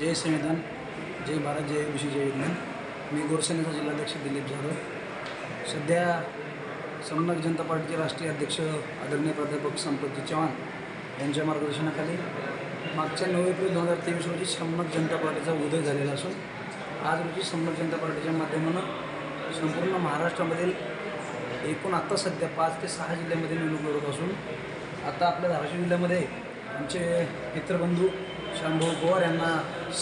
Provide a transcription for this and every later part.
जय संविधान जय भारत जय विषय जय विज्ञान. मी गोरसेनेचा जिल्हाध्यक्ष दिलीप जाधव. सध्या समन्वय जनता पार्टीचे राष्ट्रीय अध्यक्ष आदरणीय प्राध्यापक संपतजी चव्हाण यांच्या मार्गदर्शनाखाली मागच्या नऊ एप्रिल दोन हजार तेवीस रोजी समन्वय जनता पार्टीचा उदय झालेला असून आज रोजी समन्वय जनता पार्टीच्या माध्यमानं संपूर्ण महाराष्ट्रामधील एकूण आत्ता सध्या पाच ते सहा जिल्ह्यामध्ये निवडणूक लढत असून आता आपल्या धाराशिव जिल्ह्यामध्ये आमचे मित्रबंधू शांभाऊ पवार यांना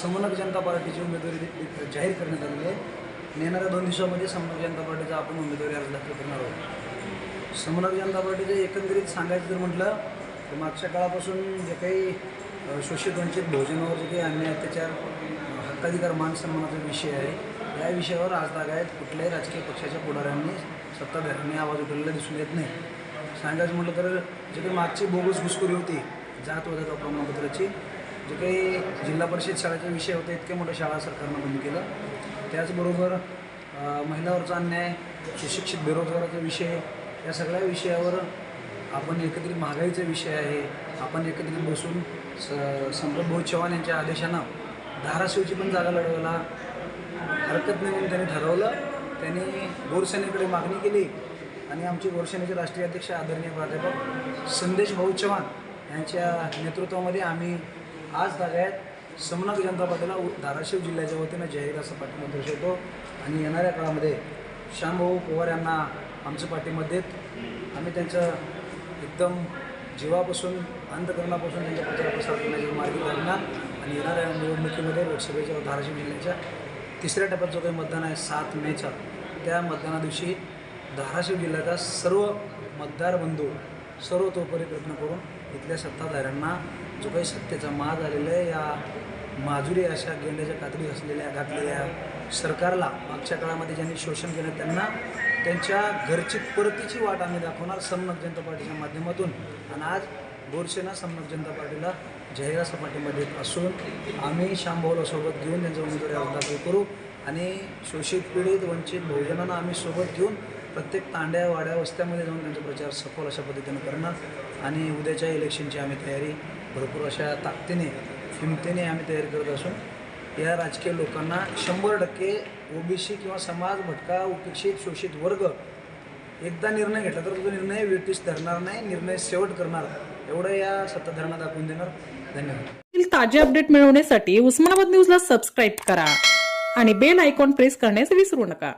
समन्वय जनता पार्टीची उमेदवारी जाहीर करण्यात आलेली आहे. येणाऱ्या दोन दिवसामध्ये समन्वय जनता पार्टीचा आपण उमेदवारी अर्ज दाखल करणार आहोत. समन्वय जनता पार्टीचं एकंदरीत सांगायचं जर म्हटलं तर मागच्या काळापासून जे काही शोषित वंचित भोजनावर जे काही अन्याय अत्याचार हक्काधिकार मान सन्मानाचा विषय आहे या विषयावर आज आहेत कुठल्याही राजकीय पक्षाच्या पुढाऱ्यांनी सत्ताधाऱ्यांनी आवाज उठवलेला दिसून येत नाही. सांगायचं म्हटलं तर जे काही मागची बोगस घुसखोरी होती जात वगैरे प्रमाणपत्राची जे काही जिल्हा परिषद शाळेचे विषय होते इतक्या मोठ्या शाळा सरकारनं बंद केलं. त्याचबरोबर महिलावरचा अन्याय सुशिक्षित बेरोजगाराचा विषय या सगळ्या विषयावर आपण एकत्रित महागाईचा विषय आहे. आपण एकत्रित बसून स संप्रभ भाऊ चव्हाण यांच्या आदेशानं धाराशिवची पण जागा लढवायला हरकत नाही म्हणून त्यांनी ठरवलं. त्यांनी गोरसेनेकडे मागणी केली आणि आमचे गोरसेनेचे राष्ट्रीय अध्यक्ष आदरणीय प्राध्यापक संदेश भाऊ चव्हाण यांच्या नेतृत्वामध्ये आम्ही आज तागायत समनाथ जनता पार्टीला धाराशिव जिल्ह्याच्या वतीनं जाहीर असा पाठिंबा दर्शवतो आणि येणाऱ्या काळामध्ये श्यामभाऊ पवार यांना आमचं पाठिंबा देत आम्ही त्यांचं एकदम जीवापासून अंतकरणापासून त्यांच्या प्रचार प्रसार करण्याच्या मार्गी लागणार. आणि येणाऱ्या निवडणुकीमध्ये लोकसभेच्या धाराशिव जिल्ह्याच्या तिसऱ्या टप्प्यात जो काही मतदान आहे सात मेचा त्या मतदाना दिवशी धाराशिव जिल्ह्याचा सर्व मतदार बंधू सर्व तोपरी प्रयत्न करून इथल्या सत्ताधाऱ्यांना जो काही सत्तेचा माज आलेला आहे. या माजुरी अशा गेंड्याच्या कातडी असलेल्या घातलेल्या सरकारला मागच्या काळामध्ये ज्यांनी शोषण केलं त्यांना त्यांच्या घरची परतीची वाट आम्ही दाखवणार समनक जनता पार्टीच्या माध्यमातून. आणि आज गोरसेना समनक जनता पार्टीला जाहीर सपाटीमध्ये असून आम्ही श्यामभाऊला सोबत घेऊन त्यांचा उमेदवारी अर्ज दाखल करू. आणि शोषित पीडित वंचित बहुजनांना आम्ही सोबत घेऊन प्रत्येक तांड्या वाड्या वस्त्यामध्ये जाऊन त्यांचा प्रचार सफल अशा पद्धतीनं करणार. आणि उद्याच्या इलेक्शनची आम्ही तयारी भरपूर अशा ताकदीने हिमतीने आम्ही तयारी करत असून या राजकीय लोकांना शंभर टक्के ओबीसी किंवा समाज भटका उपेक्षित शोषित वर्ग एकदा निर्णय घेतला तर तो निर्णय वेटीस धरणार नाही निर्णय शेवट करणार एवढं या सत्ताधारणा दाखवून देणार. धन्यवाद. ताजे अपडेट मिळवण्यासाठी उस्मानाबाद न्यूजला सबस्क्राईब करा आणि बेल आयकॉन प्रेस करण्यास विसरू नका.